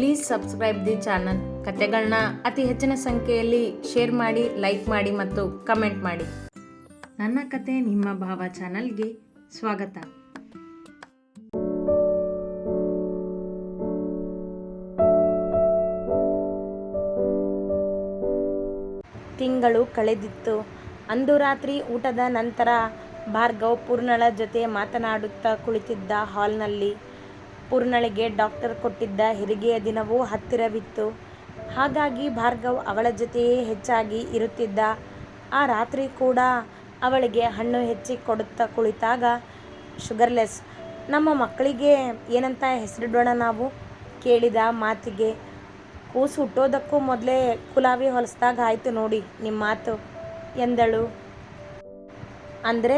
Please subscribe the channel ಕತೆಗಳನ್ನ ಅತಿ ಹೆಚ್ಚಿನ ಸಂಖ್ಯೆಯಲ್ಲಿ ಶೇರ್ ಮಾಡಿ ಲೈಕ್ ಮಾಡಿ ಮತ್ತು ಕಮೆಂಟ್ ಮಾಡಿ. ನನ್ನ ಕತೆ ನಿಮ್ಮ ಭಾವ ಚಾನಲ್ಗೆ ಸ್ವಾಗತ. ತಿಂಗಳು ಕಳೆದಿತ್ತು. ಅಂದು ರಾತ್ರಿ ಊಟದ ನಂತರ ಭಾರ್ಗವ್ ಪೂರ್ಣಳ ಜೊತೆ ಮಾತನಾಡುತ್ತಾ ಕುಳಿತಿದ್ದ ಹಾಲ್ನಲ್ಲಿ ಪೂರ್ಣಳಿಗೆ ಡಾಕ್ಟರ್ ಕೊಟ್ಟಿದ್ದ ಹೆರಿಗೆಯ ದಿನವೂ ಹತ್ತಿರವಿತ್ತು. ಹಾಗಾಗಿ ಭಾರ್ಗವ್ ಅವಳ ಜೊತೆಯೇ ಹೆಚ್ಚಾಗಿ ಇರುತ್ತಿದ್ದ. ಆ ರಾತ್ರಿ ಕೂಡ ಅವಳಿಗೆ ಹಣ್ಣು ಹೆಚ್ಚಿ ಕೊಡುತ್ತಾ ಕುಳಿತಾಗ, ಶುಗರ್ಲೆಸ್, ನಮ್ಮ ಮಕ್ಕಳಿಗೆ ಏನಂತ ಹೆಸರಿಡೋಣ ನಾವು? ಕೇಳಿದ ಮಾತಿಗೆ. ಕೂಸು ಹುಟ್ಟೋದಕ್ಕೂ ಮೊದಲೇ ಕುಲಾವಿ ಹೊಲಿಸ್ದಾಗ ಆಯಿತು ನೋಡಿ ನಿಮ್ಮ ಮಾತು, ಎಂದಳು. ಅಂದರೆ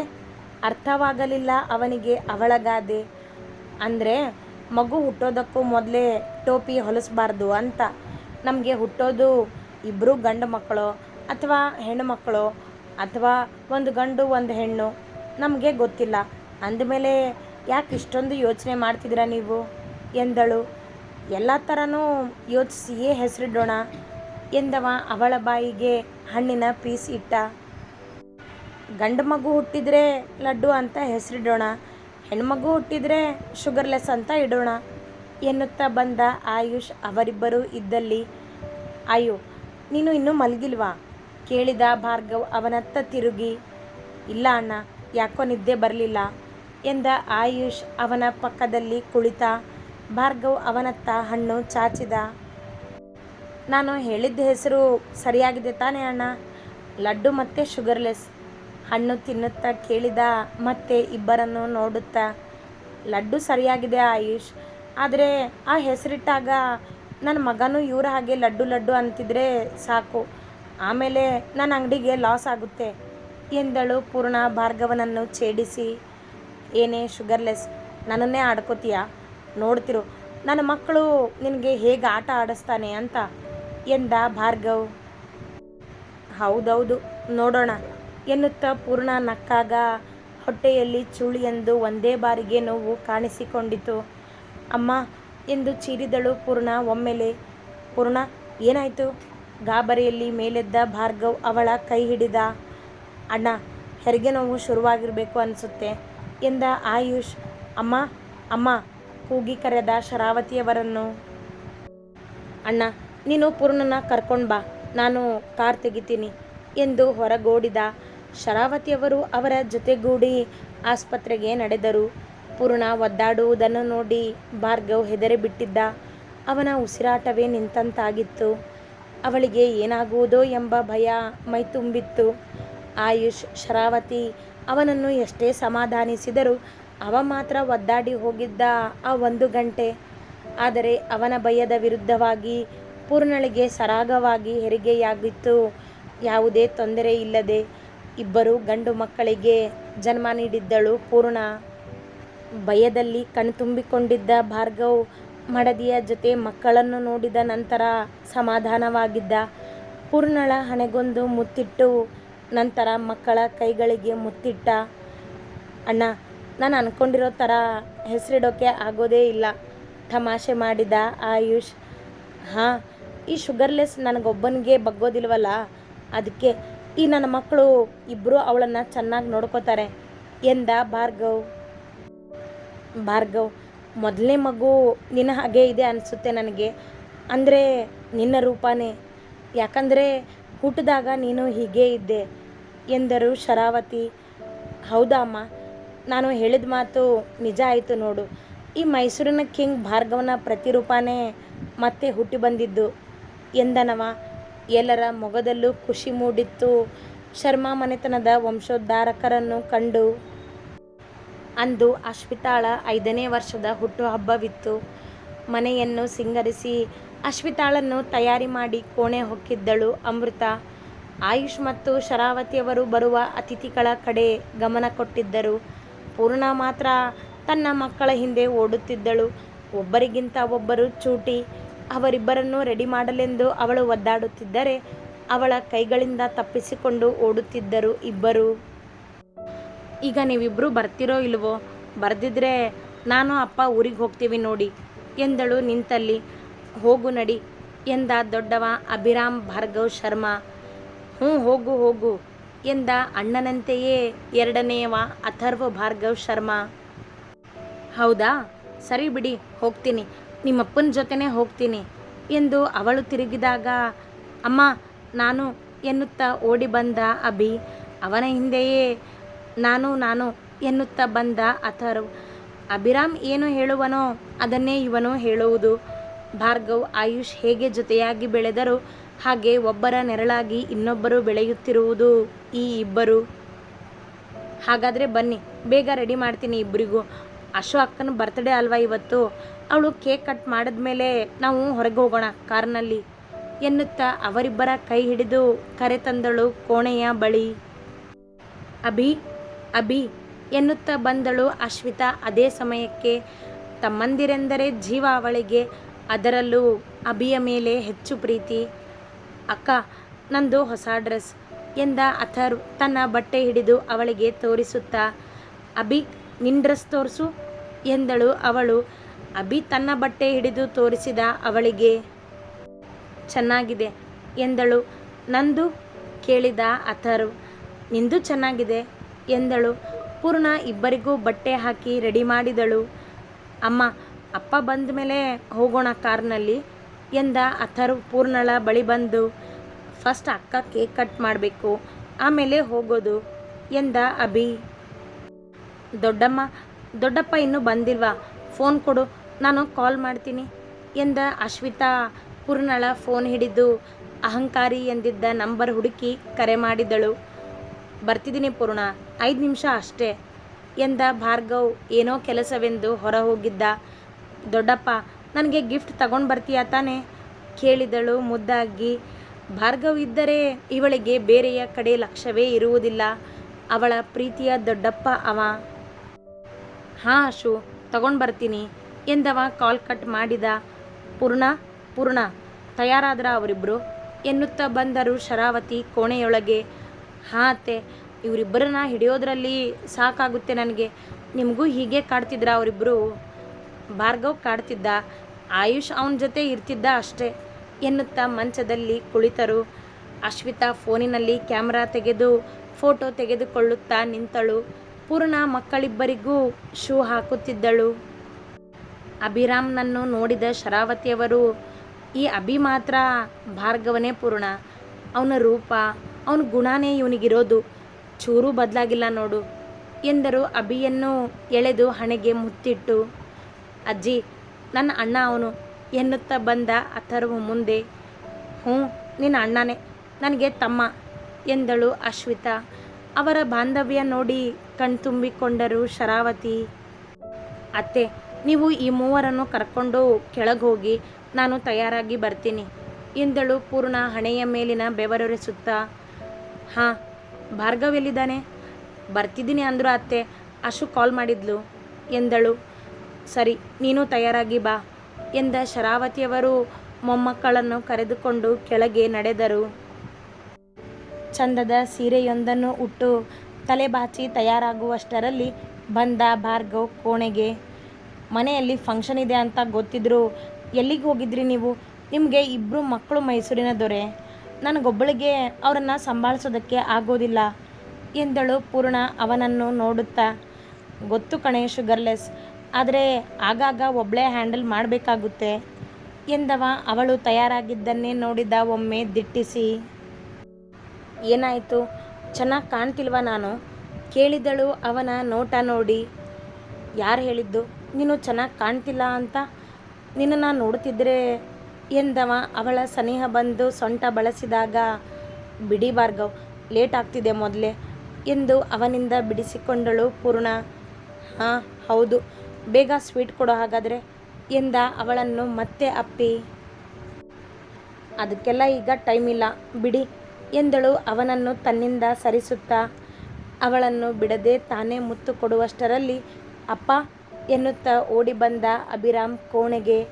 ಅರ್ಥವಾಗಲಿಲ್ಲ ಅವನಿಗೆ ಅವಳ ಗಾದೆ. ಅಂದರೆ ಮಗು ಹುಟ್ಟೋದಕ್ಕೂ ಮೊದಲೇ ಟೋಪಿ ಹೊಲಿಸ್ಬಾರ್ದು ಅಂತ. ನಮಗೆ ಹುಟ್ಟೋದು ಇಬ್ಬರು ಗಂಡು ಮಕ್ಕಳು ಅಥವಾ ಹೆಣ್ಣು ಮಕ್ಕಳು ಅಥವಾ ಒಂದು ಗಂಡು, ಒಂದು ಹೆಣ್ಣು, ನಮಗೆ ಗೊತ್ತಿಲ್ಲ. ಅಂದಮೇಲೆ ಯಾಕೆ ಇಷ್ಟೊಂದು ಯೋಚನೆ ಮಾಡ್ತಿದ್ದೀರಾ ನೀವು? ಎಂದಳು. ಎಲ್ಲ ಥರನೂ ಯೋಚಿಸಿಯೇ ಹೆಸರಿಡೋಣ ಎಂದವ ಅವಳ ಬಾಯಿಗೆ ಹಣ್ಣಿನ ಪೀಸ್ ಇಟ್ಟ. ಗಂಡು ಮಗು ಹುಟ್ಟಿದರೆ ಲಡ್ಡು ಅಂತ ಹೆಸರಿಡೋಣ ಹೆಣ್ಮಗು ಹುಟ್ಟಿದರೆ ಶುಗರ್ಲೆಸ್ ಅಂತ ಇಡೋಣ ಎನ್ನುತ್ತಾ ಬಂದ ಆಯುಷ್ ಅವರಿಬ್ಬರು ಇದ್ದಲ್ಲಿ. ಅಯ್ಯೋ, ನೀನು ಇನ್ನೂ ಮಲಗಿಲ್ವಾ? ಕೇಳಿದ ಭಾರ್ಗವ್ ಅವನತ್ತ ತಿರುಗಿ, ಇಲ್ಲ ಅಣ್ಣ, ಯಾಕೋ ನಿದ್ದೆ ಬರಲಿಲ್ಲ ಎಂದ ಆಯುಷ್ ಅವನ ಪಕ್ಕದಲ್ಲಿ ಕುಳಿತ. ಭಾರ್ಗವ್ ಅವನತ್ತ ಹಣ್ಣು ಚಾಚಿದ. ನಾನು ಹೇಳಿದ್ದ ಹೆಸರು ಸರಿಯಾಗಿದೆ ತಾನೇ ಅಣ್ಣ? ಲಡ್ಡು ಮತ್ತು ಶುಗರ್ಲೆಸ್. ಹಣ್ಣು ತಿನ್ನುತ್ತಾ ಕೇಳಿದ ಮತ್ತೆ ಇಬ್ಬರನ್ನು ನೋಡುತ್ತಾ, ಲಡ್ಡು ಸರಿಯಾಗಿದೆ ಆಯುಷ್, ಆದರೆ ಆ ಹೆಸರಿಟ್ಟಾಗ ನನ್ನ ಮಗನೂ ಇವರ ಹಾಗೆ ಲಡ್ಡು ಲಡ್ಡು ಅಂತಿದ್ರೆ ಸಾಕು. ಆಮೇಲೆ ನನ್ನ ಅಂಗಡಿಗೆ ಲಾಸ್ ಆಗುತ್ತೆ, ಎಂದಳು ಪೂರ್ಣ ಭಾರ್ಗವನನ್ನು ಛೇಡಿಸಿ. ಏನೇ ಶುಗರ್ಲೆಸ್, ನನ್ನನ್ನೇ ಆಡ್ಕೋತೀಯ? ನೋಡ್ತಿರು, ನನ್ನ ಮಕ್ಕಳು ನಿನಗೆ ಹೇಗೆ ಆಟ ಆಡಿಸ್ತಾನೆ ಅಂತ, ಎಂದ ಭಾರ್ಗವ್. ಹೌದೌದು, ನೋಡೋಣ. ಎನ್ನುತ್ತಾ ಪೂರ್ಣ ನಕ್ಕಾಗ ಹೊಟ್ಟೆಯಲ್ಲಿ ಚೂಳಿ ಎಂದು ಒಂದೇ ಬಾರಿಗೆ ನೋವು ಕಾಣಿಸಿಕೊಂಡಿತು. ಅಮ್ಮ, ಎಂದು ಚೀರಿದಳು ಪೂರ್ಣ. ಒಮ್ಮೆಲೆ, ಪೂರ್ಣ, ಏನಾಯಿತು? ಗಾಬರಿಯಲ್ಲಿ ಮೇಲೆದ್ದ ಭಾರ್ಗವ್ ಅವಳ ಕೈ ಹಿಡಿದ, ಅಣ್ಣ, ಹೆರಿಗೆ ನೋವು ಶುರುವಾಗಿರಬೇಕು ಅನಿಸುತ್ತೆ ಎಂದ ಆಯುಷ್. ಅಮ್ಮ ಅಮ್ಮ, ಕೂಗಿ ಕರೆದ ಶರಾವತಿಯವರನ್ನು. ಅಣ್ಣ, ನೀನು ಪೂರ್ಣನ ಕರ್ಕೊಂಡು ಬಾ, ನಾನು ಕಾರ್ ತೆಗಿತೀನಿ ಎಂದು ಹೊರಗೋಡಿದ ಶರಾವತಿಯವರು ಅವರ ಜೊತೆಗೂಡಿ ಆಸ್ಪತ್ರೆಗೆ ನಡೆದರು. ಪೂರ್ಣ ಒದ್ದಾಡುವುದನ್ನು ನೋಡಿ ಭಾರ್ಗವ್ ಹೆದರಿಬಿಟ್ಟಿದ್ದ. ಅವನ ಉಸಿರಾಟವೇ ನಿಂತಂತಾಗಿತ್ತು. ಅವಳಿಗೆ ಏನಾಗುವುದೋ ಎಂಬ ಭಯ ಮೈತುಂಬಿತ್ತು ಆಯುಷ್, ಶರಾವತಿ ಅವನನ್ನು ಎಷ್ಟೇ ಸಮಾಧಾನಿಸಿದರೂ ಅವ ಮಾತ್ರ ಒದ್ದಾಡಿ ಹೋಗಿದ್ದ ಆ ಒಂದು ಗಂಟೆ. ಆದರೆ ಅವನ ಭಯದ ವಿರುದ್ಧವಾಗಿ ಪೂರ್ಣಳಿಗೆ ಸರಾಗವಾಗಿ ಹೆರಿಗೆಯಾಗಿತ್ತು. ಯಾವುದೇ ತೊಂದರೆ ಇಲ್ಲದೆ ಇಬ್ಬರು ಗಂಡು ಮಕ್ಕಳಿಗೆ ಜನ್ಮ ನೀಡಿದ್ದಳು. ಪೂರ್ಣ ಭಯದಲ್ಲಿ ಕಣ್ತುಂಬಿಕೊಂಡಿದ್ದ ಭಾರ್ಗವ್ ಮಡದಿಯ ಜೊತೆ ಮಕ್ಕಳನ್ನು ನೋಡಿದ ನಂತರ ಸಮಾಧಾನವಾಗಿದ್ದ ಪೂರ್ಣಳ ಹಣೆಗೊಂದು ಮುತ್ತಿಟ್ಟು ನಂತರ ಮಕ್ಕಳ ಕೈಗಳಿಗೆ ಮುತ್ತಿಟ್ಟ, ಅಣ್ಣ, ನಾನು ಅಂದ್ಕೊಂಡಿರೋ ಥರ ಹೆಸರಿಡೋಕ್ಕೆ ಆಗೋದೇ ಇಲ್ಲ, ತಮಾಷೆ ಮಾಡಿದ ಆಯುಷ್. ಹಾಂ, ಈ ಶುಗರ್ಲೆಸ್ ನನಗೊಬ್ಬನಿಗೆ ಬಗ್ಗೋದಿಲ್ವಲ್ಲ, ಅದಕ್ಕೆ ಈ ನನ್ನ ಮಕ್ಕಳು ಇಬ್ಬರು ಅವಳನ್ನು ಚೆನ್ನಾಗಿ ನೋಡ್ಕೋತಾರೆ. ಎಂದ ಭಾರ್ಗವ್. ಭಾರ್ಗವ್, ಮೊದಲನೇ ಮಗು ನಿನ್ನ ಹಾಗೆ ಇದೆ ಅನಿಸುತ್ತೆ ನನಗೆ. ಅಂದರೆ ನಿನ್ನ ರೂಪನೇ. ಯಾಕಂದರೆ ಹುಟ್ಟಿದಾಗ ನೀನು ಹೀಗೇ ಇದ್ದೆ ಎಂದರು ಶರಾವತಿ. ಹೌದಾ ಅಮ್ಮ? ನಾನು ಹೇಳಿದ ಮಾತು ನಿಜ ಆಯಿತು ನೋಡು. ಈ ಮೈಸೂರಿನ ಕಿಂಗ್ ಭಾರ್ಗವನ ಪ್ರತಿರೂಪನೇ ಮತ್ತೆ ಹುಟ್ಟಿ ಬಂದಿದ್ದು. ಎಂದನವ? ಎಲ್ಲರ ಮೊಗದಲ್ಲೂ ಖುಷಿ ಮೂಡಿತ್ತು. ಶರ್ಮಾ ಮನೆತನದ ವಂಶೋದ್ಧಾರಕರನ್ನು ಕಂಡು ಅಂದು ಅಶ್ವಿತಾಳ ಐದನೇ ವರ್ಷದ ಹುಟ್ಟುಹಬ್ಬವಿತ್ತು. ಮನೆಯನ್ನು ಸಿಂಗರಿಸಿ ಅಶ್ವಿತಾಳನ್ನು ತಯಾರಿ ಮಾಡಿ ಕೋಣೆ ಹೊಕ್ಕಿದ್ದಳು ಅಮೃತ. ಆಯುಷ್ ಮತ್ತು ಶರಾವತಿಯವರು ಬರುವ ಅತಿಥಿಗಳ ಕಡೆ ಗಮನ ಕೊಟ್ಟಿದ್ದರು. ಪೂರ್ಣ ಮಾತ್ರ ತನ್ನ ಮಕ್ಕಳ ಹಿಂದೆ ಓಡುತ್ತಿದ್ದಳು. ಒಬ್ಬರಿಗಿಂತ ಒಬ್ಬರು ಚೂಟಿ ಅವರಿಬ್ಬರನ್ನು ರೆಡಿ ಮಾಡಲೆಂದು ಅವಳು ಒದ್ದಾಡುತ್ತಿದ್ದರೆ ಅವಳ ಕೈಗಳಿಂದ ತಪ್ಪಿಸಿಕೊಂಡು ಓಡುತ್ತಿದ್ದರು ಇಬ್ಬರು. ಈಗ ನೀವಿಬ್ಬರು ಬರ್ತಿರೋ ಇಲ್ವೋ? ಬರ್ದಿದ್ರೆ ನಾನು ಅಪ್ಪ ಊರಿಗೆ ಹೋಗ್ತೀವಿ ನೋಡಿ, ಎಂದಳು ನಿಂತಲ್ಲಿ. ಹೋಗು ನಡಿ, ಎಂದ ದೊಡ್ಡವ ಅಭಿರಾಮ್ ಭಾರ್ಗವ್ ಶರ್ಮಾ. ಹ್ಞೂ, ಹೋಗು ಹೋಗು, ಎಂದ ಅಣ್ಣನಂತೆಯೇ ಎರಡನೆಯವ ಅಥರ್ವ ಭಾರ್ಗವ್ ಶರ್ಮಾ. ಹೌದಾ? ಸರಿ ಬಿಡಿ, ಹೋಗ್ತೀನಿ. ನಿಮ್ಮಪ್ಪನ ಜೊತೆನೇ ಹೋಗ್ತೀನಿ ಎಂದು ಅವಳು ತಿರುಗಿದಾಗ, ಅಮ್ಮ, ನಾನು ಎನ್ನುತ್ತಾ ಓಡಿ ಬಂದ ಅಭಿ, ಅವನ ಹಿಂದೆಯೇ ನಾನು ನಾನು ಎನ್ನುತ್ತಾ ಬಂದ ಅಥರ್ವ್. ಅಭಿರಾಮ್ ಏನು ಹೇಳುವನೋ ಅದನ್ನೇ ಇವನು ಹೇಳುವುದು. ಭಾರ್ಗವ್, ಆಯುಷ್ ಹೇಗೆ ಜೊತೆಯಾಗಿ ಬೆಳೆದರು ಹಾಗೆ ಒಬ್ಬರ ನೆರಳಾಗಿ ಇನ್ನೊಬ್ಬರು ಬೆಳೆಯುತ್ತಿರುವುದು ಈ ಇಬ್ಬರು. ಹಾಗಾದರೆ ಬನ್ನಿ, ಬೇಗ ರೆಡಿ ಮಾಡ್ತೀನಿ ಇಬ್ಬರಿಗೂ ಅಶು ಅಕ್ಕನ ಬರ್ತ್ಡೇ ಅಲ್ವಾ ಇವತ್ತು? ಅವಳು ಕೇಕ್ ಕಟ್ ಮಾಡಿದ್ಮೇಲೆ ನಾವು ಹೊರಗೆ ಹೋಗೋಣ ಕಾರ್ನಲ್ಲಿ ಎನ್ನುತ್ತಾ ಅವರಿಬ್ಬರ ಕೈ ಹಿಡಿದು ಕರೆ ತಂದಳು ಕೋಣೆಯ ಬಳಿ. ಅಭಿ ಅಭಿ ಎನ್ನುತ್ತಾ ಬಂದಳು ಅಶ್ವಿತಾ ಅದೇ ಸಮಯಕ್ಕೆ. ತಮ್ಮಂದಿರೆಂದರೆ ಜೀವ ಅವಳಿಗೆ, ಅದರಲ್ಲೂ ಅಭಿಯ ಮೇಲೆ ಹೆಚ್ಚು ಪ್ರೀತಿ. ಅಕ್ಕ, ನಂದು ಹೊಸ ಡ್ರೆಸ್ ಎಂದ ಅಥರ್ ತನ್ನ ಬಟ್ಟೆ ಹಿಡಿದು ಅವಳಿಗೆ ತೋರಿಸುತ್ತಾ, ಅಭಿ ನಿನ್ನ ಡ್ರೆಸ್ ತೋರಿಸು ಎಂದಳು ಅವಳು. ಅಭಿ ತನ್ನ ಬಟ್ಟೆ ಹಿಡಿದು ತೋರಿಸಿದ ಅವಳಿಗೆ, ಚೆನ್ನಾಗಿದೆ ಎಂದಳು. ನಂದು ಕೇಳಿದ ಅಥರು, ನಿಂದು ಚೆನ್ನಾಗಿದೆ ಎಂದಳು. ಪೂರ್ಣ ಇಬ್ಬರಿಗೂ ಬಟ್ಟೆ ಹಾಕಿ ರೆಡಿ ಮಾಡಿದಳು. ಅಮ್ಮ, ಅಪ್ಪ ಬಂದ ಮೇಲೆ ಹೋಗೋಣ ಕಾರ್ನಲ್ಲಿ ಎಂದ ಅಥರು ಪೂರ್ಣಳ ಬಳಿ ಬಂದು, ಫಸ್ಟ್ ಅಕ್ಕ ಕೇಕ್ ಕಟ್ ಮಾಡಬೇಕು, ಆಮೇಲೆ ಹೋಗೋದು ಎಂದ ಅಭಿ. ದೊಡ್ಡಮ್ಮ, ದೊಡ್ಡಪ್ಪ ಇನ್ನೂ ಬಂದಿಲ್ವಾ? ಫೋನ್ ಕೊಡು ನಾನು ಕಾಲ್ ಮಾಡ್ತೀನಿ ಎಂದ ಅಶ್ವಿತಾ ಪೂರ್ಣಳ ಫೋನ್ ಹಿಡಿದು ಅಹಂಕಾರಿ ಎಂದಿದ್ದ ನಂಬರ್ ಹುಡುಕಿ ಕರೆ ಮಾಡಿದಳು. ಬರ್ತಿದ್ದೀನಿ ಪೂರ್ಣ, ಐದು ನಿಮಿಷ ಅಷ್ಟೇ ಎಂದ ಭಾರ್ಗವ್ ಏನೋ ಕೆಲಸವೆಂದು ಹೊರ ಹೋಗಿದ್ದ. ದೊಡ್ಡಪ್ಪ, ನನಗೆ ಗಿಫ್ಟ್ ತಗೊಂಡು ಬರ್ತೀಯ ತಾನೇ? ಕೇಳಿದಳು ಮುದ್ದಾಗಿ. ಭಾರ್ಗವ್ ಇದ್ದರೆ ಇವಳಿಗೆ ಬೇರೆಯ ಕಡೆ ಲಕ್ಷ್ಯವೇ ಇರುವುದಿಲ್ಲ. ಅವಳ ಪ್ರೀತಿಯ ದೊಡ್ಡಪ್ಪ ಅವ. ಹಾಂ ಅಶು, ತಗೊಂಡು ಬರ್ತೀನಿ. ಎಂದವ ಕಾಲ್ ಕಟ್ ಮಾಡಿದ ಪೂರ್ಣ ಪೂರ್ಣ ತಯಾರಾದ್ರ ಅವರಿಬ್ಬರು ಎನ್ನುತ್ತಾ ಬಂದರು ಶರಾವತಿ ಕೋಣೆಯೊಳಗೆ. ಹಾಂ ಅತ್ತೆ, ಇವರಿಬ್ಬರನ್ನ ಹಿಡಿಯೋದ್ರಲ್ಲಿ ಸಾಕಾಗುತ್ತೆ ನನಗೆ. ನಿಮಗೂ ಹೀಗೆ ಕಾಡ್ತಿದ್ರ ಅವರಿಬ್ಬರು ಭಾರ್ಗವ್ ಕಾಡ್ತಿದ್ದ. ಆಯುಷ್ ಅವನ ಜೊತೆ ಇರ್ತಿದ್ದ ಅಷ್ಟೇ ಎನ್ನುತ್ತಾ ಮಂಚದಲ್ಲಿ ಕುಳಿತರು. ಅಶ್ವಿತಾ ಫೋನಿನಲ್ಲಿ ಕ್ಯಾಮ್ರಾ ತೆಗೆದು, ಫೋಟೋ ತೆಗೆದುಕೊಳ್ಳುತ್ತಾ ನಿಂತಳು. ಪೂರ್ಣ ಮಕ್ಕಳಿಬ್ಬರಿಗೂ ಶೂ ಹಾಕುತ್ತಿದ್ದಳು. ಅಭಿರಾಮ್ನನ್ನು ನೋಡಿದ ಶರಾವತಿಯವರು, ಈ ಅಭಿ ಮಾತ್ರ ಭಾರ್ಗವನೇ ಪೂರ್ಣ. ಅವನ ರೂಪ, ಅವನ ಗುಣನೇ ಇವನಿಗಿರೋದು. ಚೂರೂ ಬದಲಾಗಿಲ್ಲ ನೋಡು, ಎಂದರು ಅಭಿಯನ್ನು ಎಳೆದು ಹಣೆಗೆ ಮುತ್ತಿಟ್ಟು. ಅಜ್ಜಿ, ನನ್ನ ಅಣ್ಣ ಅವನು, ಎನ್ನುತ್ತಾ ಬಂದ ಅಥರ್ವ ಮುಂದೆ. ಹ್ಞೂ, ನಿನ್ನ ಅಣ್ಣನೇ, ನನಗೆ ತಮ್ಮ, ಎಂದಳು ಅಶ್ವಿತಾ. ಅವರ ಬಾಂಧವ್ಯ ನೋಡಿ ಕಣ್ತುಂಬಿಕೊಂಡರು ಶರಾವತಿ. ಅತ್ತೆ ನೀವು ಈ ಮೂವರನ್ನು ಕರ್ಕೊಂಡು ಕೆಳಗೆ ಹೋಗಿ ನಾನು ತಯಾರಾಗಿ ಬರ್ತೀನಿ. ಎಂದಳು ಪೂರ್ಣ ಹಣೆಯ ಮೇಲಿನ ಬೆವರೊರೆಸುತ್ತಾ, ಹಾಂ, ಭಾರ್ಗವ್ ಎಲ್ಲಿದ್ದಾನೆ? ಬರ್ತಿದ್ದೀನಿ ಅಂದರು ಅತ್ತೆ, ಅಶು ಕಾಲ್ ಮಾಡಿದ್ಲು. ಎಂದಳು, ಸರಿ, ನೀನು ತಯಾರಾಗಿ ಬಾ. ಎಂದ ಶರಾವತಿಯವರು ಮೊಮ್ಮಕ್ಕಳನ್ನು ಕರೆದುಕೊಂಡು ಕೆಳಗೆ ನಡೆದರು. ಚಂದದ ಸೀರೆಯೊಂದನ್ನು ಉಟ್ಟು ತಲೆ ಬಾಚಿ ತಯಾರಾಗುವಷ್ಟರಲ್ಲಿ ಬಂದ ಭಾರ್ಗವ್ ಕೋಣೆಗೆ ಮನೆಯಲ್ಲಿ ಫಂಕ್ಷನ್ ಇದೆ ಅಂತ ಗೊತ್ತಿದ್ರು ಎಲ್ಲಿಗೆ ಹೋಗಿದ್ರಿ ನೀವು? ನಿಮಗೆ ಇಬ್ಬರು ಮಕ್ಕಳು ಮೈಸೂರಿನ ದೊರೆ. ನನಗೊಬ್ಬಳಿಗೆ ಅವರನ್ನು ಸಂಭಾಳಿಸೋದಕ್ಕೆ ಆಗೋದಿಲ್ಲ ಎಂದಳು ಪೂರ್ಣ ಅವನನ್ನು ನೋಡುತ್ತಾ. ಗೊತ್ತು ಕಣೆ ಶುಗರ್ಲೆಸ್ ಆದರೆ ಆಗಾಗ ಒಬ್ಬಳೇ ಹ್ಯಾಂಡಲ್ ಮಾಡಬೇಕಾಗುತ್ತೆ ಎಂದವ ಅವಳು ತಯಾರಾಗಿದ್ದನ್ನೇ ನೋಡಿದ ಒಮ್ಮೆ ದಿಟ್ಟಿಸಿ. ಏನಾಯಿತು? ಚೆನ್ನಾಗಿ ಕಾಣ್ತಿಲ್ವ ನಾನು? ಕೇಳಿದಳು ಅವನ ನೋಟ ನೋಡಿ. ಯಾರು ಹೇಳಿದ್ದು? ನೀನು ಚೆನ್ನಾಗಿ ಕಾಣ್ತಿಲ್ಲ ಅಂತ ನಿನ್ನನ್ನು ನೋಡುತ್ತಿದ್ದರೆ ಎಂದವ, ಅವಳ ಸನಿಹ ಬಂದು ಸೊಂಟ ಬಳಸಿದಾಗ, ಬಿಡಿ ಭಾರ್ಗವ್, ಲೇಟ್ ಆಗ್ತಿದೆ ಮೊದಲೇ ಎಂದು ಅವನಿಂದ ಬಿಡಿಸಿಕೊಂಡಳು ಪೂರ್ಣ. ಹಾಂ, ಹೌದು, ಬೇಗ ಸ್ವೀಟ್ ಕೊಡೋ ಹಾಗಾದರೆ ಎಂದ ಅವಳನ್ನು ಮತ್ತೆ ಅಪ್ಪಿ. ಅದಕ್ಕೆಲ್ಲ ಈಗ ಟೈಮ್ ಇಲ್ಲ, ಬಿಡಿ ಎಂದಳು ಅವನನ್ನು ತನ್ನಿಂದ ಸರಿಸುತ್ತಾ. ಅವಳನ್ನು ಬಿಡದೆ ತಾನೇ ಮುತ್ತು ಕೊಡುವಷ್ಟರಲ್ಲಿ, ಅಪ್ಪ ಎನ್ನುತ್ತಾ ಓಡಿ ಬಂದ ಅಭಿರಾಮ್ ಕೋಣೆಗೆ.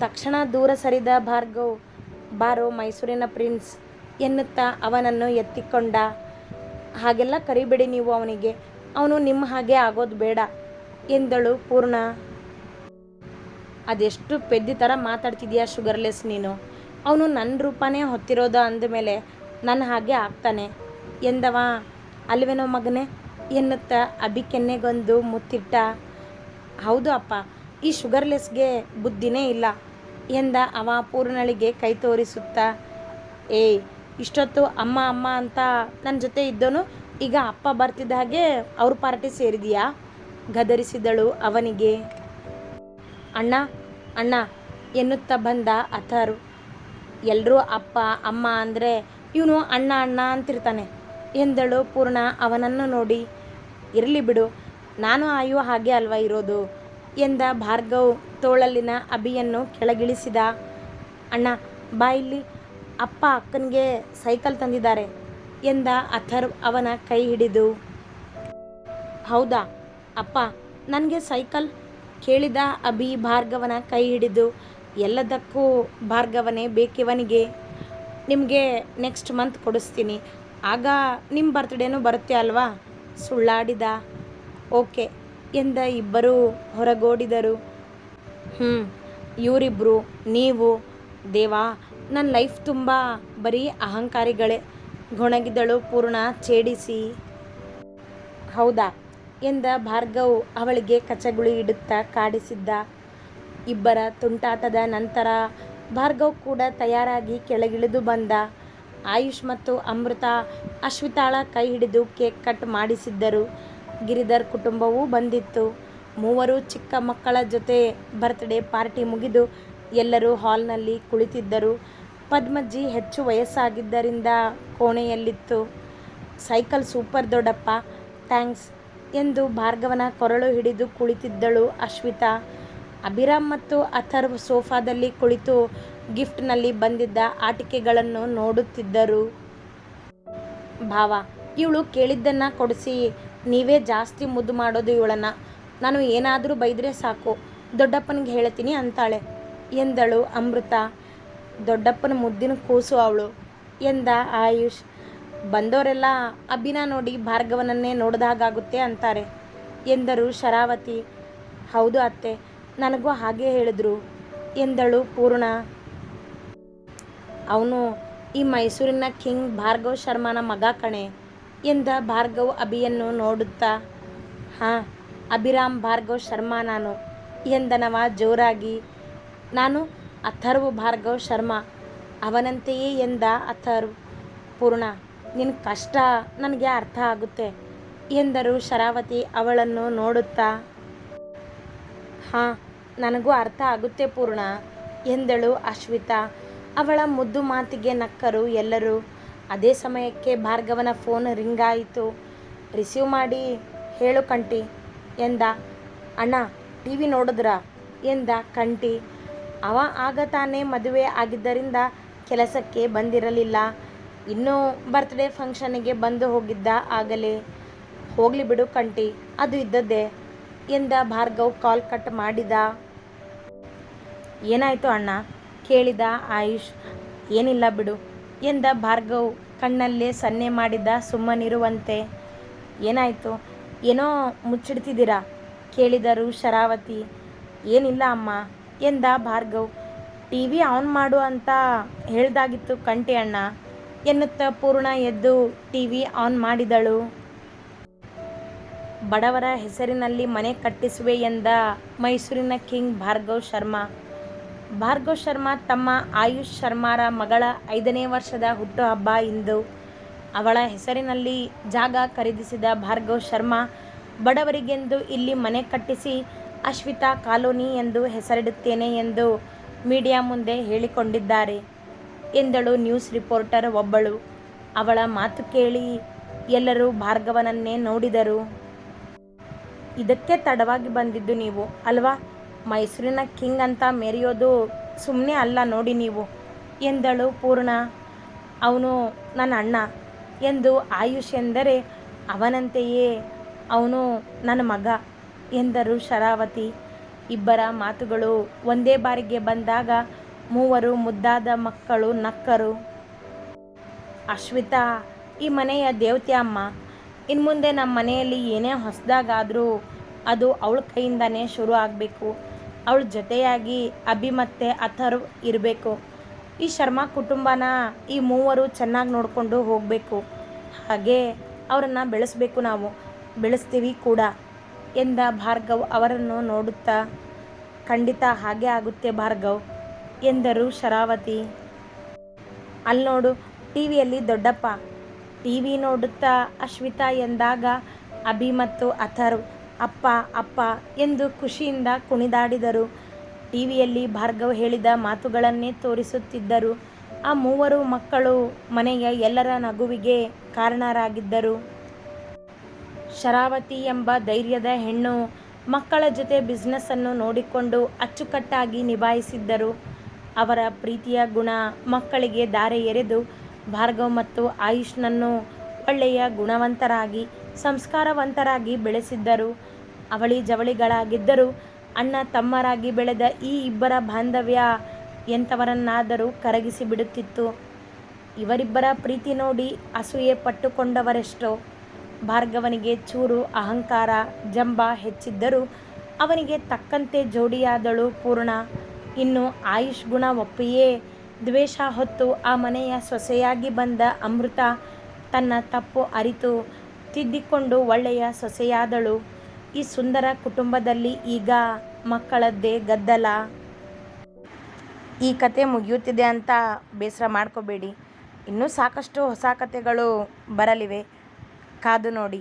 ತಕ್ಷಣ ದೂರ ಸರಿದ ಭಾರ್ಗವ್, ಬಾರೋ ಮೈಸೂರಿನ ಪ್ರಿನ್ಸ್ ಎನ್ನುತ್ತಾ ಅವನನ್ನು ಎತ್ತಿಕೊಂಡ. ಹಾಗೆಲ್ಲ ಕರಿಬೇಡಿ ನೀವು ಅವನಿಗೆ. ಅವನು ನಿಮ್ಮ ಹಾಗೆ ಆಗೋದು ಬೇಡ ಎಂದಳು ಪೂರ್ಣ. ಅದೆಷ್ಟು ಪೆದ್ದಿ ಥರ ಮಾತಾಡ್ತಿದ್ಯಾ ಶುಗರ್ಲೆಸ್ ನೀನು. ಅವನು ನನ್ನ ರೂಪನೇ ಹೊತ್ತಿರೋದ ಅಂದಮೇಲೆ ನನ್ನ ಹಾಗೆ ಆಗ್ತಾನೆ ಎಂದವ. ಅಲ್ವೇನೋ ಮಗನೇ ಎನ್ನುತ್ತ ಅಭಿ ಕೆನ್ನೆಗೊಂದು ಮುತ್ತಿಟ್ಟ. ಹೌದು ಅಪ್ಪ, ಈ ಶುಗರ್ಲೆಸ್ಗೆ ಬುದ್ಧಿನೇ ಇಲ್ಲ ಎಂದ ಅವ ಪೂರ್ಣಳಿಗೆ ಕೈ ತೋರಿಸುತ್ತಾ. ಏಯ್ ಇಷ್ಟೊತ್ತು ಅಮ್ಮ ಅಮ್ಮ ಅಂತ ನನ್ನ ಜೊತೆ ಇದ್ದೋನು ಈಗ ಅಪ್ಪ ಬರ್ತಿದ್ದ ಹಾಗೆ ಅವ್ರ ಪಾರ್ಟಿ ಸೇರಿದೆಯಾ? ಗದರಿಸಿದಳು ಅವನಿಗೆ. ಅಣ್ಣ ಅಣ್ಣ, ಎನ್ನುತ್ತಾ ಬಂದ ಅಥರು. ಎಲ್ಲರೂ ಅಪ್ಪ, ಅಮ್ಮ ಅಂದರೆ ಇವನು ಅಣ್ಣ ಅಣ್ಣ ಅಂತಿರ್ತಾನೆ ಎಂದಳು ಪೂರ್ಣ ಅವನನ್ನು ನೋಡಿ. ಇರಲಿ ಬಿಡು ನಾನು ಆಯುವ ಹಾಗೆ ಅಲ್ವಾ ಇರೋದು? ಎಂದ ಭಾರ್ಗವ್ ತೋಳಲ್ಲಿನ ಅಭಿಯನ್ನು ಕೆಳಗಿಳಿಸಿದ. ಅಣ್ಣ, ಬಾ ಇಲ್ಲಿ. ಅಪ್ಪ ಅಕ್ಕನಿಗೆ ಸೈಕಲ್ ತಂದಿದ್ದಾರೆ ಎಂದ ಅಥರ್ವ್ ಅವನ ಕೈ ಹಿಡಿದು. ಹೌದಾ? ಅಪ್ಪ, ನನಗೆ ಸೈಕಲ್? ಕೇಳಿದ ಅಭಿ ಭಾರ್ಗವನ ಕೈ ಹಿಡಿದು. ಎಲ್ಲದಕ್ಕೂ ಭಾರ್ಗವನೇ ಬೇಕಿವನಿಗೆ. ನಿಮಗೆ ನೆಕ್ಸ್ಟ್ ಮಂತ್ ಕೊಡಿಸ್ತೀನಿ. ಆಗ ನಿಮ್ಮ ಬರ್ತ್ಡೇನೂ ಬರುತ್ತೆ ಅಲ್ವಾ? ಸುಳ್ಳಾಡಿದ. ಓಕೆ. ಎಂದ ಇಬ್ಬರು ಹೊರಗೋಡಿದರು. ಹ್ಞೂ ಇವರಿಬ್ಬರು ನೀವು, ದೇವಾ ನನ್ನ ಲೈಫ್ ತುಂಬ ಬರೀ ಅಹಂಕಾರಿಗಳೇ. ಗೊಣಗಿದಳು ಪೂರ್ಣ ಛೇಡಿಸಿ. ಹೌದಾ? ಎಂದ ಭಾರ್ಗವ್ ಅವಳಿಗೆ ಕಚಗುಳಿ ಇಡುತ್ತಾ ಕಾಡಿಸಿದ್ದ. ಇಬ್ಬರ ತುಂಟಾಟದ ನಂತರ ಭಾರ್ಗವ್ ಕೂಡ ತಯಾರಾಗಿ ಕೆಳಗಿಳಿದು ಬಂದ. ಆಯುಷ್ ಮತ್ತು ಅಮೃತ ಅಶ್ವಿತಾಳ ಕೈ ಹಿಡಿದು ಕೇಕ್ ಕಟ್ ಮಾಡಿಸಿದ್ದರು. ಗಿರಿಧರ್ ಕುಟುಂಬವೂ ಬಂದಿತ್ತು. ಮೂವರು ಚಿಕ್ಕ ಮಕ್ಕಳ ಜೊತೆ ಬರ್ತ್ಡೇ ಪಾರ್ಟಿ ಮುಗಿದು ಎಲ್ಲರೂ ಹಾಲ್ನಲ್ಲಿ ಕುಳಿತಿದ್ದರು. ಪದ್ಮಜ್ಜಿ ಹೆಚ್ಚು ವಯಸ್ಸಾಗಿದ್ದರಿಂದ ಕೋಣೆಯಲ್ಲಿತ್ತು. ಸೈಕಲ್ ಸೂಪರ್ ದೊಡ್ಡಪ್ಪ ಥ್ಯಾಂಕ್ಸ್ ಎಂದು ಭಾರ್ಗವನ ಕೊರಳು ಹಿಡಿದು ಕುಳಿತಿದ್ದಳು ಅಶ್ವಿತಾ. ಅಭಿರಾಮ್ ಮತ್ತು ಅಥರ್ವ್ ಸೋಫಾದಲ್ಲಿ ಕುಳಿತು ಗಿಫ್ಟ್ನಲ್ಲಿ ಬಂದಿದ್ದ ಆಟಿಕೆಗಳನ್ನು ನೋಡುತ್ತಿದ್ದರು. ಭಾವ ಇವಳು ಕೇಳಿದ್ದನ್ನು ಕೊಡಿಸಿ ನೀವೇ ಜಾಸ್ತಿ ಮುದ್ದು ಮಾಡೋದು ಇವಳನ್ನು. ನಾನು ಏನಾದರೂ ಬೈದರೆ ಸಾಕು. ದೊಡ್ಡಪ್ಪನಿಗೆ ಹೇಳ್ತೀನಿ ಅಂತಾಳೆ. ಎಂದಳು ಅಮೃತ. ದೊಡ್ಡಪ್ಪನ ಮುದ್ದಿನ ಕೂಸು ಅವಳು. ಎಂದ ಆಯುಷ್. ಬಂದವರೆಲ್ಲ ಅಭಿನ ನೋಡಿ ಭಾರ್ಗವನನ್ನೇ ನೋಡಿದಾಗುತ್ತೆ ಅಂತಾರೆ ಎಂದರು ಶರಾವತಿ. ಹೌದು ಅತ್ತೆ, ನನಗೂ ಹಾಗೆ ಹೇಳಿದ್ರು ಎಂದಳು ಪೂರ್ಣ. ಅವನು, ಈ ಮೈಸೂರಿನ ಕಿಂಗ್ ಭಾರ್ಗವ ಶರ್ಮನ ಮಗ ಕಣೆ. ಎಂದ ಭಾರ್ಗವ್ ಅಭಿಯನ್ನು ನೋಡುತ್ತಾ, ಹಾಂ, ಅಭಿರಾಮ್ ಭಾರ್ಗವ್ ಶರ್ಮಾ ನಾನು. ಎಂದನವ ಜೋರಾಗಿ, ನಾನು ಅಥರ್ವ್ ಭಾರ್ಗವ್ ಶರ್ಮಾ. ಅವನಂತೆಯೇ ಎಂದ ಅಥರ್ವ್ ಪೂರ್ಣ. ನಿನ್ನ ಕಷ್ಟ ನನಗೆ ಅರ್ಥ ಆಗುತ್ತೆ. ಎಂದರು ಶರಾವತಿ ಅವಳನ್ನು ನೋಡುತ್ತಾ, ಹಾಂ, ನನಗೂ ಅರ್ಥ ಆಗುತ್ತೆ ಪೂರ್ಣ. ಎಂದಳು ಅಶ್ವಿತಾ. ಅವಳ ಮುದ್ದು ಮಾತಿಗೆ ನಕ್ಕರು ಎಲ್ಲರೂ ಅದೇ ಸಮಯಕ್ಕೆ ಭಾರ್ಗವನ ಫೋನ್ ರಿಂಗ್ ಆಯಿತು. ರಿಸೀವ್ ಮಾಡಿ, ಹೇಳು ಕಂಟಿ ಎಂದ. ಅಣ್ಣ ಟಿ ವಿ ನೋಡಿದ್ರಾ? ಎಂದ ಕಂಟಿ ಅವ ಆಗ ತಾನೇ ಮದುವೆ ಆಗಿದ್ದರಿಂದ ಕೆಲಸಕ್ಕೆ ಬಂದಿರಲಿಲ್ಲ. ಇನ್ನೂ ಬರ್ತ್ಡೇ ಫಂಕ್ಷನಿಗೆ ಬಂದು ಹೋಗಿದ್ದ ಆಗಲೇ. ಹೋಗಲಿ ಬಿಡು ಕಂಟಿ ಅದು ಇದ್ದದ್ದೇ ಎಂದ ಭಾರ್ಗವ್ ಕಾಲ್ ಕಟ್ ಮಾಡಿದ. ಏನಾಯಿತು ಅಣ್ಣ? ಕೇಳಿದ ಆಯುಷ್. ಏನಿಲ್ಲ ಬಿಡು ಎಂದ ಭಾರ್ಗವ್ ಕಣ್ಣಲ್ಲೇ ಸನ್ನೆ ಮಾಡಿದ ಸುಮ್ಮನಿರುವಂತೆ, ಏನಾಯಿತು? ಏನೋ ಮುಚ್ಚಿಡ್ತಿದ್ದೀರಾ? ಕೇಳಿದರು ಶರಾವತಿ. ಏನಿಲ್ಲ ಅಮ್ಮ, ಎಂದ ಭಾರ್ಗವ್. ಟಿ ವಿ ಆನ್ ಮಾಡು ಅಂತ ಹೇಳ್ದಾಗಿತ್ತು ಕಂಟಿ ಅಣ್ಣ, ಎನ್ನುತ್ತಾ ಪೂರ್ಣ ಎದ್ದು ಟಿ ವಿ ಆನ್ ಮಾಡಿದಳು. ಬಡವರ ಹೆಸರಿನಲ್ಲಿ ಮನೆ ಕಟ್ಟಿಸುವೆ, ಎಂದ ಮೈಸೂರಿನ ಕಿಂಗ್ ಭಾರ್ಗವ್ ಶರ್ಮಾ. ಭಾರ್ಗವ್ ಶರ್ಮಾ ತಮ್ಮ ಆಯುಷ್ ಶರ್ಮಾರ ಮಗಳ ಐದನೇ ವರ್ಷದ ಹುಟ್ಟುಹಬ್ಬ ಇಂದು. ಅವಳ ಹೆಸರಿನಲ್ಲಿ ಜಾಗ ಖರೀದಿಸಿದ ಭಾರ್ಗವ್ ಶರ್ಮಾ, ಬಡವರಿಗೆಂದು ಇಲ್ಲಿ ಮನೆ ಕಟ್ಟಿಸಿ ಅಶ್ವಿತಾ ಕಾಲೋನಿ ಎಂದು ಹೆಸರಿಡುತ್ತೇನೆ ಎಂದು ಮೀಡಿಯಾ ಮುಂದೆ ಹೇಳಿಕೊಂಡಿದ್ದಾರೆ. ಎಂದಳು ನ್ಯೂಸ್ ರಿಪೋರ್ಟರ್ ಒಬ್ಬಳು. ಅವಳ ಮಾತು ಕೇಳಿ ಎಲ್ಲರೂ ಭಾರ್ಗವನನ್ನೇ ನೋಡಿದರು. ಇದಕ್ಕೆ ತಡವಾಗಿ ಬಂದಿದ್ದು ನೀವು, ಅಲ್ವಾ? ಮೈಸೂರಿನ ಕಿಂಗ್ ಅಂತ ಮೆರೆಯೋದು ಸುಮ್ಮನೆ ಅಲ್ಲ ನೋಡಿ ನೀವು. ಎಂದಳು ಪೂರ್ಣ. ಅವನು ನನ್ನ ಅಣ್ಣ ಎಂದು ಆಯುಷ್ ಎಂದರೆ ಅವನಂತೆಯೇ ಅವನು ನನ್ನ ಮಗ ಎಂದರು ಶರಾವತಿ. ಇಬ್ಬರ ಮಾತುಗಳು ಒಂದೇ ಬಾರಿಗೆ ಬಂದಾಗ ಮೂವರು ಮುದ್ದಾದ ಮಕ್ಕಳು ನಕ್ಕರು. ಅಶ್ವಿತಾ, ಈ ಮನೆಯ ದೇವತೆ ಅಮ್ಮ. ಇನ್ಮುಂದೆ ನಮ್ಮ ಮನೆಯಲ್ಲಿ ಏನೇ ಹೊಸದಾಗಾದರೂ ಅದು ಅವಳ ಕೈಯಿಂದನೇ ಶುರು ಆಗಬೇಕು. ಅವಳ ಜೊತೆಯಾಗಿ ಅಭಿ ಮತ್ತು ಅಥರ್ವ್ ಇರಬೇಕು. ಈ ಶರ್ಮಾ ಕುಟುಂಬನ ಈ ಮೂವರು ಚೆನ್ನಾಗಿ ನೋಡಿಕೊಂಡು ಹೋಗಬೇಕು. ಹಾಗೆ ಅವರನ್ನು ಬೆಳೆಸಬೇಕು ನಾವು. ಬೆಳೆಸ್ತೀವಿ ಕೂಡ ಎಂದ ಭಾರ್ಗವ್ ಅವರನ್ನು ನೋಡುತ್ತಾ, ಖಂಡಿತ ಹಾಗೆ ಆಗುತ್ತೆ ಭಾರ್ಗವ್ ಎಂದರು ಶರಾವತಿ. ಅಲ್ಲಿ ನೋಡು ಟಿ ವಿಯಲ್ಲಿ ದೊಡ್ಡಪ್ಪ. ಟಿ ವಿ ನೋಡುತ್ತಾ ಅಶ್ವಿತಾ ಎಂದಾಗ ಅಭಿ ಮತ್ತು ಅಥರ್ವ್ ಅಪ್ಪ ಅಪ್ಪ ಎಂದು ಖುಷಿಯಿಂದ ಕುಣಿದಾಡಿದರು. ಟಿವಿಯಲ್ಲಿ ಭಾರ್ಗವ್ ಹೇಳಿದ ಮಾತುಗಳನ್ನೇ ತೋರಿಸುತ್ತಿದ್ದರು. ಆ ಮೂವರು ಮಕ್ಕಳು ಮನೆಯ ಎಲ್ಲರ ನಗುವಿಗೆ ಕಾರಣರಾಗಿದ್ದರು. ಶರಾವತಿ ಎಂಬ ಧೈರ್ಯದ ಹೆಣ್ಣು ಮಕ್ಕಳ ಜೊತೆ ಬಿಸ್ನೆಸ್ಸನ್ನು ನೋಡಿಕೊಂಡು ಅಚ್ಚುಕಟ್ಟಾಗಿ ನಿಭಾಯಿಸಿದ್ದರು. ಅವರ ಪ್ರೀತಿಯ ಗುಣ ಮಕ್ಕಳಿಗೆ ದಾರೆ ಎರೆದು ಭಾರ್ಗವ್ ಮತ್ತು ಆಯುಷ್ನನ್ನು ಒಳ್ಳೆಯ ಗುಣವಂತರಾಗಿ ಸಂಸ್ಕಾರವಂತರಾಗಿ ಬೆಳೆಸಿದ್ದರು. ಅವಳಿ ಜವಳಿಗಳಾಗಿದ್ದರು ಅಣ್ಣ ತಮ್ಮರಾಗಿ ಬೆಳೆದ ಈ ಇಬ್ಬರ ಬಾಂಧವ್ಯ ಎಂಥವರನ್ನಾದರೂ ಕರಗಿಸಿ ಬಿಡುತ್ತಿತ್ತು. ಇವರಿಬ್ಬರ ಪ್ರೀತಿ ನೋಡಿ ಅಸೂಯೆ ಪಟ್ಟುಕೊಂಡವರೆಷ್ಟೋ. ಭಾರ್ಗವನಿಗೆ ಚೂರು ಅಹಂಕಾರ, ಜಂಬ ಹೆಚ್ಚಿದ್ದರೂ ಅವನಿಗೆ ತಕ್ಕಂತೆ ಜೋಡಿಯಾದಳು ಪೂರ್ಣ. ಇನ್ನು ಆಯುಷ್ ಗುಣ ಒಪ್ಪಿಯೇ ದ್ವೇಷ ಹೊತ್ತು ಆ ಮನೆಯ ಸೊಸೆಯಾಗಿ ಬಂದ ಅಮೃತ ತನ್ನ ತಪ್ಪು ಅರಿತು ತಿದ್ದಿಕೊಂಡು ಒಳ್ಳೆಯ ಸೊಸೆಯಾದಳು. ಈ ಸುಂದರ ಕುಟುಂಬದಲ್ಲಿ ಈಗ ಮಕ್ಕಳದ್ದೇ ಗದ್ದಲ. ಈ ಕತೆ ಮುಗಿಯುತ್ತಿದೆ ಅಂತ ಬೇಸರ ಮಾಡ್ಕೋಬೇಡಿ. ಇನ್ನೂ ಸಾಕಷ್ಟು ಹೊಸ ಕತೆಗಳು ಬರಲಿವೆ. ಕಾದು ನೋಡಿ.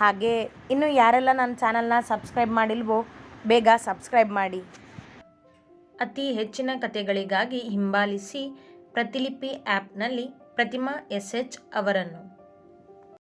ಹಾಗೆ ಇನ್ನು ಯಾರೆಲ್ಲ ನನ್ನ ಚಾನಲ್ನ ಸಬ್ಸ್ಕ್ರೈಬ್ ಮಾಡಿಲ್ವೋ, ಬೇಗ ಸಬ್ಸ್ಕ್ರೈಬ್ ಮಾಡಿ. ಅತಿ ಹೆಚ್ಚಿನ ಕತೆಗಳಿಗಾಗಿ ಹಿಂಬಾಲಿಸಿ ಪ್ರತಿಲಿಪಿ ಆ್ಯಪ್ನಲ್ಲಿ ಪ್ರತಿಮಾ ಎಸ್ ಎಚ್ ಅವರನ್ನು.